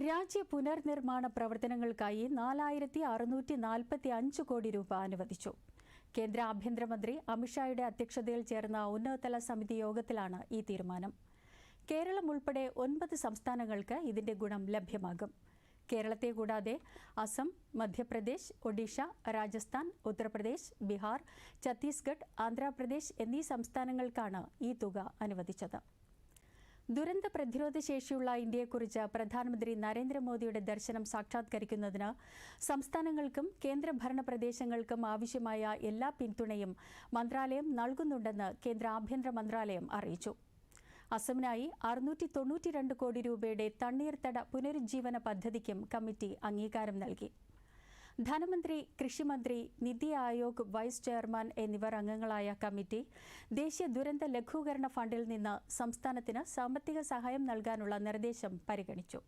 രാജ്യ പുനർനിർമ്മാണ പ്രവർത്തനങ്ങൾക്കായി നാലായിരത്തി അറുന്നൂറ്റി നാൽപ്പത്തി അഞ്ച് കോടി രൂപ അനുവദിച്ചു. കേന്ദ്ര ആഭ്യന്തരമന്ത്രി അമിത്ഷായുടെ അധ്യക്ഷതയിൽ ചേർന്ന ഉന്നതതല സമിതി യോഗത്തിലാണ് ഈ തീരുമാനം. കേരളം ഉൾപ്പെടെ ഒൻപത് സംസ്ഥാനങ്ങൾക്ക് ഇതിന്റെ ഗുണം ലഭ്യമാകും. കേരളത്തെ കൂടാതെ അസം മധ്യപ്രദേശ് ഒഡീഷ രാജസ്ഥാൻ ഉത്തർപ്രദേശ് ബീഹാർ ഛത്തീസ്ഗഡ് ആന്ധ്രാപ്രദേശ് എന്നീ സംസ്ഥാനങ്ങൾക്കാണ് ഈ തുക അനുവദിച്ചത്. ദുരന്ത പ്രതിരോധ ശേഷിയുള്ള ഇന്ത്യയെക്കുറിച്ച് പ്രധാനമന്ത്രി നരേന്ദ്രമോദിയുടെ ദർശനം സാക്ഷാത്കരിക്കുന്നതിന് സംസ്ഥാനങ്ങൾക്കും കേന്ദ്രഭരണ പ്രദേശങ്ങൾക്കും ആവശ്യമായ എല്ലാ പിന്തുണയും മന്ത്രാലയം നൽകുന്നുണ്ടെന്ന് കേന്ദ്ര ആഭ്യന്തര മന്ത്രാലയം അറിയിച്ചു. അസമിനായി അറുന്നൂറ്റി തൊണ്ണൂറ്റിരണ്ട് കോടി രൂപയുടെ തണ്ണീർത്തട പുനരുജ്ജീവന പദ്ധതിക്കും കമ്മിറ്റി അംഗീകാരം നൽകി. ധനമന്ത്രി കൃഷിമന്ത്രി നിതി ആയോഗ് വൈസ് ചെയർമാൻ എന്നിവർ അംഗങ്ങളായ കമ്മിറ്റി ദേശീയ ദുരന്ത ലഘൂകരണ ഫണ്ടിൽ നിന്ന് സംസ്ഥാനത്തിന് സാമ്പത്തിക സഹായം നൽകാനുള്ള നിർദ്ദേശം പരിഗണിച്ചു.